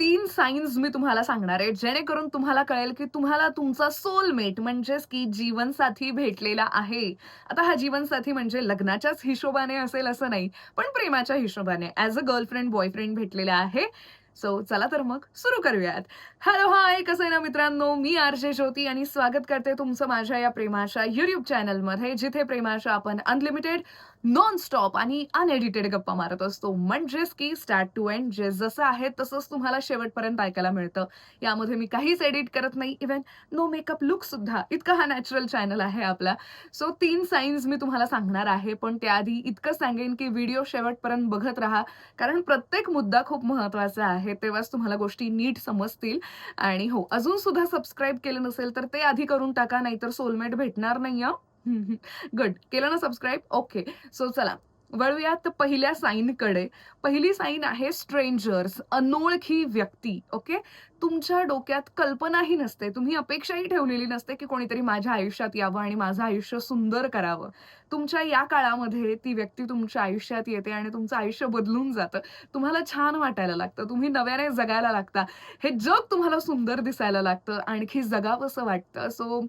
तीन साईन्स मी तुम्हाला सांगणार आहे. जेणेकरून तुम्हाला कळेल की तुम्हाला तुमचा सोलमेट म्हणजेच की जीवनसाथी भेटलेला आहे. आता हा जीवनसाथी म्हणजे लग्नाच्याच हिशोबाने असेल असं नाही पण प्रेमाच्या हिशोबाने. ॲज अ गर्लफ्रेंड बॉयफ्रेंड भेटलेला आहे. सो चला तर मग सुरू करूयात. हॅलो हाय कसं आहे ना मित्रांनो? मी आर जे ज्योती आणि स्वागत करते तुमचं माझ्या या प्रेमाच्या युट्यूब चॅनलमध्ये जिथे प्रेमाच्या आपण अनलिमिटेड नॉन स्टॉप आणि अनएडिटेड गप्पा मारत असतो. म्हणजेच की स्टार्ट टू एंड जे जसं आहे तसंच तुम्हाला शेवटपर्यंत ऐकायला मिळतं. यामध्ये मी काहीच एडिट करत नाही. इव्हन नो मेकअप लुक सुद्धा. इतका हा नॅचरल चॅनल आहे आपला. सो तीन साईन्स मी तुम्हाला सांगणार आहे. पण त्याआधी इतकं सांगेन की व्हिडिओ शेवटपर्यंत बघत राहा. कारण प्रत्येक मुद्दा खूप महत्त्वाचा आहे. तेव्हाच तुम्हाला गोष्टी नीट समजतील. आणि हो अजून सुद्धा सबस्क्राईब केलं नसेल तर ते आधी करून टाका. नाहीतर सोलमेट भेटणार नाही गुड केलं ना सबस्क्राईब ओके सो चला. वळूयात पहिल्या साईनकडे पहिली साईन आहे स्ट्रेंजर्स अनोळखी व्यक्ती. ओके तुमच्या डोक्यात कल्पनाही नसते. तुम्ही अपेक्षाही ठेवलेली नसते की कोणीतरी माझ्या आयुष्यात यावं आणि माझं आयुष्य सुंदर करावं. तुमच्या या काळामध्ये ती व्यक्ती तुमच्या आयुष्यात येते आणि तुमचं आयुष्य बदलून जातं. तुम्हाला छान वाटायला लागतं. तुम्ही नव्याने जगायला लागता. हे जग तुम्हाला सुंदर दिसायला लागतं. आणखी जगावंसं वाटतं. सो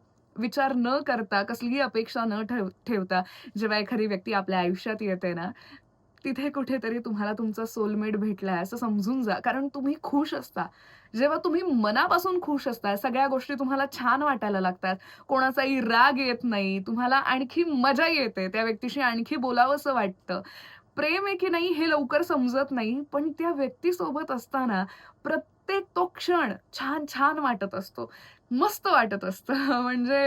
विचार न करता कसलीही अपेक्षा न ठेव ठेवता जेव्हा एखादी व्यक्ती आपल्या आयुष्यात येते ना तिथे कुठेतरी तुम्हाला तुमचा सोलमेट भेटलाय असं समजून जा. कारण तुम्ही खुश असता. जेव्हा तुम्ही मनापासून खुश असता सगळ्या गोष्टी तुम्हाला छान वाटायला लागतात. कोणाचाही राग येत नाही तुम्हाला आणखी मजा येते त्या व्यक्तीशी आणखी बोलावंसं वाटतं. प्रेम आहे की नाही हे लवकर समजत नाही पण त्या व्यक्तीसोबत असताना प्रत्येक तो क्षण छान छान वाटत असतो. मस्त वाटत असतं. म्हणजे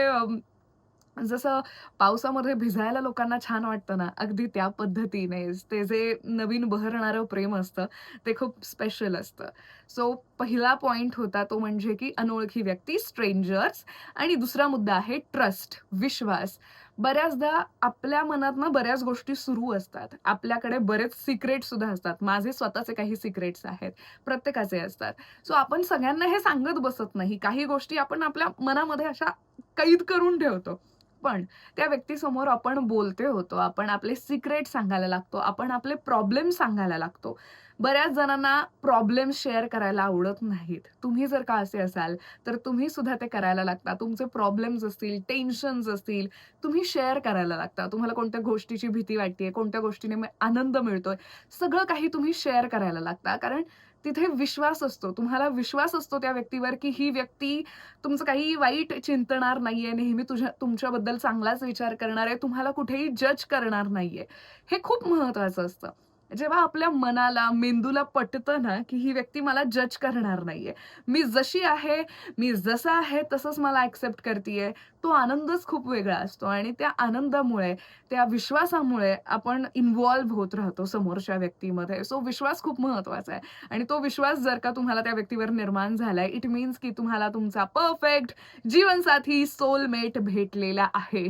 जसं पावसामध्ये भिजायला लोकांना छान वाटतं ना अगदी त्या पद्धतीनेच ते जे नवीन बहरणारं प्रेम असतं ते खूप स्पेशल असतं. सो पहिला पॉईंट होता तो म्हणजे की अनोळखी व्यक्ती स्ट्रेंजर्स आणि दुसरा मुद्दा आहे ट्रस्ट विश्वास. बऱ्याचदा आपल्या मनात ना बऱ्याच गोष्टी सुरू असतात. आपल्याकडे बरेच सिक्रेट सुद्धा असतात. माझे स्वतःचे काही सिक्रेट्स आहेत. प्रत्येकाचे असतात. सो आपण सगळ्यांना हे सांगत बसत नाही. काही गोष्टी आपण आपल्या मनामध्ये अशा कैद करून ठेवतो. पण त्या व्यक्तीसमोर आपण बोलते होतो आपण आपले सिक्रेट सांगायला लागतो आपण आपले प्रॉब्लेम सांगायला लागतो. बऱ्याच जणांना प्रॉब्लेम शेअर करायला आवडत नाहीत. तुम्ही जर का असे असाल तर तुम्ही सुद्धा ते करायला लागता. तुमचे प्रॉब्लेम्स असतील टेन्शन्स असतील तुम्ही शेअर करायला लागता. तुम्हाला कोणत्या गोष्टीची भीती वाटते कोणत्या गोष्टीने आनंद मिळतोय सगळं काही तुम्ही शेअर करायला लागता. कारण तिथे विश्वास असतो. तुम्हाला विश्वास असतो त्या व्यक्तीवर की ही व्यक्ती तुमचं काही वाईट चिंतणार नाहीये. नेहमी तुझ्या तुमच्याबद्दल चांगलाच विचार करणार आहे. तुम्हाला कुठेही जज करणार नाहीये. हे खूप महत्वाचं असतं. जेव्हा आपल्या मनाला मेंदूला पटतं ना की ही व्यक्ती मला जज करणार नाहीये. मी जशी आहे मी जसं आहे तसंच मला ऍक्सेप्ट करतीये. तो आनंदच खूप वेगळा असतो आणि त्या आनंदामुळे त्या विश्वासामुळे आपण इन्व्हॉल्व्ह होत राहतो समोरच्या व्यक्तीमध्ये. सो विश्वास खूप महत्त्वाचा आहे. आणि तो विश्वास जर का तुम्हाला त्या व्यक्तीवर निर्माण झालाय इट मीन्स की तुम्हाला तुमचा परफेक्ट जीवनसाथी सोलमेट भेटलेला आहे.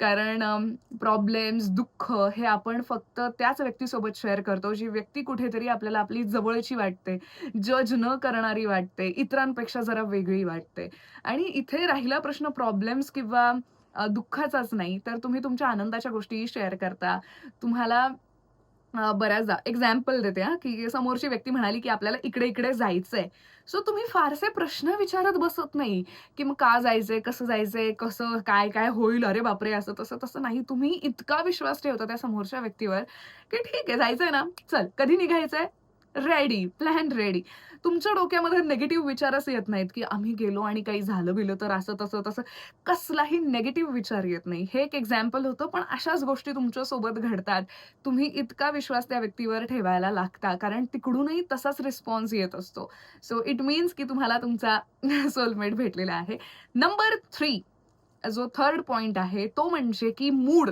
कारण प्रॉब्लेम्स दुःख हे आपण फक्त त्याच व्यक्तीसोबत शेअर करतो जी व्यक्ती कुठेतरी आपल्याला आपली जवळची वाटते जज न करणारी वाटते इतरांपेक्षा जरा वेगळी वाटते. आणि इथे राहिला प्रश्न प्रॉब्लेम्स किंवा दुःखाचाच नाही तर तुम्ही तुमच्या आनंदाच्या गोष्टी शेअर करता. तुम्हाला बऱ्याचदा एक्झाम्पल देते हा की समोरची व्यक्ती म्हणाली की आपल्याला इकडे इकडे जायचंय. सो तुम्ही फारसे प्रश्न विचारत बसत नाही की मग का जायचंय कसं जायचंय कसं काय काय होईल अरे बापरे असं तसं तसं नाही. तुम्ही इतका विश्वास ठेवता त्या समोरच्या व्यक्तीवर की ठीक आहे जायचंय ना चल कधी निघायचंय? रेडी प्लॅन रेडी तुमच्या डोक्यामध्ये नेगेटिव्ह विचारच येत नाहीत की आम्ही गेलो आणि काही झालं बिलं तर असं तसं तसं. कसलाही नेगेटिव्ह विचार येत नाही. हे एक एक्झाम्पल होतं पण अशाच गोष्टी तुमच्यासोबत घडतात. तुम्ही इतका विश्वास त्या व्यक्तीवर ठेवायला लागता कारण तिकडूनही तसाच रिस्पॉन्स येत असतो. सो इट मीन्स की तुम्हाला तुमचा सोलमेट भेटलेला आहे. नंबर थ्री जो थर्ड पॉइंट आहे तो म्हणजे की मूड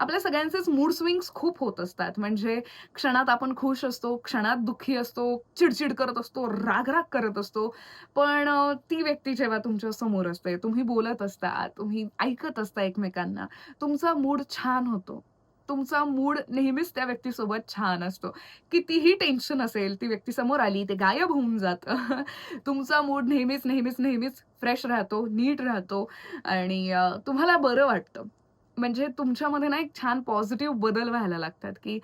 आपल्या सगळ्यांचेच मूड स्विंग्स खूप होत असतात. म्हणजे क्षणात आपण खुश असतो क्षणात दुःखी असतो चिडचिड करत असतो राग राग करत असतो. पण ती व्यक्ती जेव्हा तुमच्यासमोर असते तुम्ही बोलत असता तुम्ही ऐकत असता एकमेकांना तुमचा मूड छान होतो. तुमचा मूड नेहमीच त्या व्यक्तीसोबत छान असतो. कितीही टेन्शन असेल ती व्यक्ती समोर आली ते गायब होऊन जातं. तुमचा मूड नेहमीच नेहमीच नेहमीच फ्रेश राहतो नीट राहतो. आणि तुम्हाला बरं वाटतं. म्हणजे तुमच्यामध्ये ना एक छान पॉझिटिव्ह बदल व्हायला लागतात की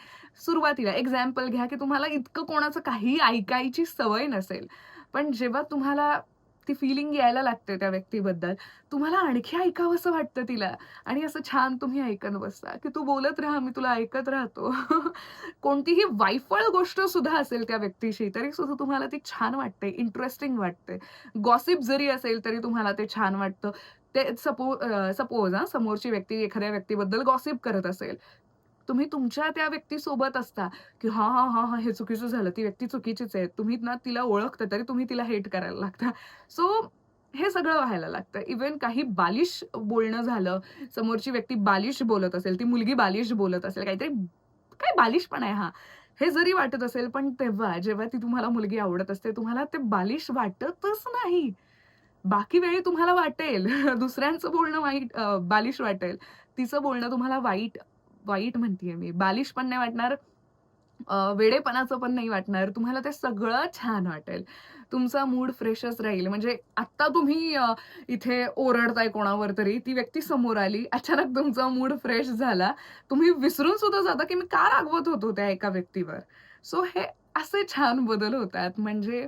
सुरुवातीला एक्झाम्पल घ्या की तुम्हाला इतकं कोणाचं काही ऐकायची सवय नसेल. पण जेव्हा तुम्हाला ती फीलिंग यायला लागते त्या व्यक्तीबद्दल, तुम्हाला आणखी ऐकावंसं वाटतं तिला आणि असं छान तुम्ही ऐकत बसता, की "तू बोलत राहा, मी तुला ऐकत राहतो." कोणतीही वायफळ गोष्ट सुद्धा असेल त्या व्यक्तीशी, तरी सुद्धा तुम्हाला ती छान वाटते, इंटरेस्टिंग वाटते. गॉसिप जरी असेल, तरी तुम्हाला ते छान वाटतं. ते सपो सपोज हा समोरची व्यक्ती एखाद्या व्यक्तीबद्दल गॉसिप करत असेल. तुम्ही तुमच्या त्या व्यक्तीसोबत असता, की हा हा हा हा हे चुकीचं झालं. ती व्यक्ती चुकीचीच आहे." तुम्ही ना तिला ओळखता, तरी तुम्ही तिला हेट करायला लागता. सो हे सगळं व्हायला लागतं. इव्हन काही बालिश बोलणं झालं, समोरची व्यक्ती बालिश बोलत असेल, ती मुलगी बालिश बोलत असेल, काहीतरी काय बालिशपणा आहे हा. हे जरी वाटत असेल, पण तेव्हा जेव्हा ती तुम्हाला मुलगी आवडत असते, तुम्हाला ते बालिश वाटतच नाही. बाकी वेळी तुम्हाला वाटेल, दुसऱ्यांचं बोलणं वाईट बालिश वाटेल. तिचं बोलणं तुम्हाला वाईट वाईट म्हणतीये मी, बालिश पण नाही वाटणार, वेडेपणाचं पण नाही वाटणार. तुम्हाला ते सगळं छान वाटेल. तुमचा मूड फ्रेशच राहील. म्हणजे आत्ता तुम्ही इथे ओरडताय कोणावर तरी, ती व्यक्ती समोर आली, अचानक तुमचा मूड फ्रेश झाला. तुम्ही विसरून सुद्धा जाता, की मी का रागवत होतो त्या एका व्यक्तीवर. सो हे असे छान बदल होतात. म्हणजे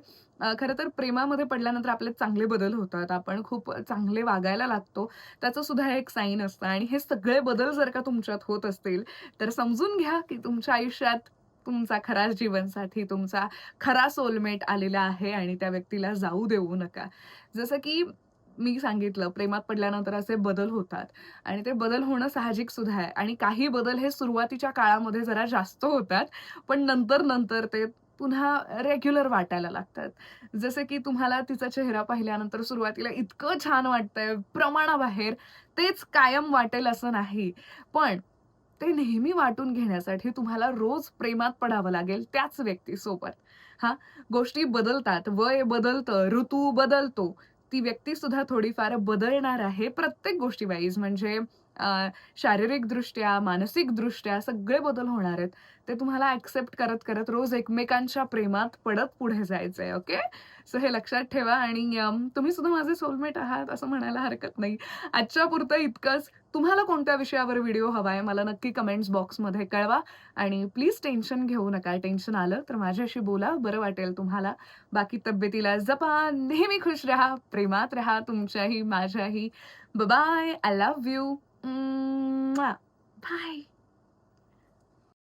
खरं तर प्रेमामध्ये पडल्यानंतर आपले चांगले बदल होतात. आपण खूप चांगले वागायला लागतो. त्याचं सुद्धा एक साईन असतं आणि हे सगळे बदल जर का तुमच्यात होत असतील, तर समजून घ्या, की तुमच्या आयुष्यात तुमचा खरा जीवनसाथी, तुमचा खरा सोलमेट आलेला आहे आणि त्या व्यक्तीला जाऊ देऊ नका. जसं की मी सांगितलं, प्रेमात पडल्यानंतर असे बदल होतात आणि ते बदल होणं साहजिक सुद्धा आहे आणि काही बदल हे सुरुवातीच्या काळामध्ये जरा जास्त होतात, पण नंतर-नंतर ते पुन्हा रेग्युलर वाटायला लागतात. जसे की तुम्हाला तिचा चेहरा पाहिल्यानंतर सुरुवातीला इतकं छान वाटतंय, प्रमाणाबाहेर. तेच कायम वाटेल असं नाही. पण ते नेहमी वाटून घेण्यासाठी तुम्हाला रोज प्रेमात पडावं लागेल त्याच व्यक्तीसोबत. हा गोष्टी बदलतात, वय बदलतं, ऋतू बदलतो. ती व्यक्तीसुद्धा थोडीफार बदलणार आहे प्रत्येक गोष्टी वाईज म्हणजे शारीरिकदृष्ट्या, मानसिकदृष्ट्या सगळे बदल होणार आहेत. ते तुम्हाला ॲक्सेप्ट करत-करत रोज एकमेकांच्या प्रेमात पडत पुढे जायचं आहे ओके. सो हे लक्षात ठेवा आणि तुम्ही सुद्धा माझे सोलमेट आहात असं म्हणायला हरकत नाही. आजच्यापुरतं इतकंच. तुम्हाला कोणत्या विषयावर व्हिडिओ हवा आहे मला नक्की कमेंट्स बॉक्समध्ये कळवा आणि प्लीज टेन्शन घेऊ नका. टेन्शन आलं तर माझ्याशी बोला, बरं वाटेल तुम्हाला. बाकी तब्येतीला जपा, नेहमी खुश राहा, प्रेमात राहा तुमच्याही माझ्याही. Bye I love you. Bye.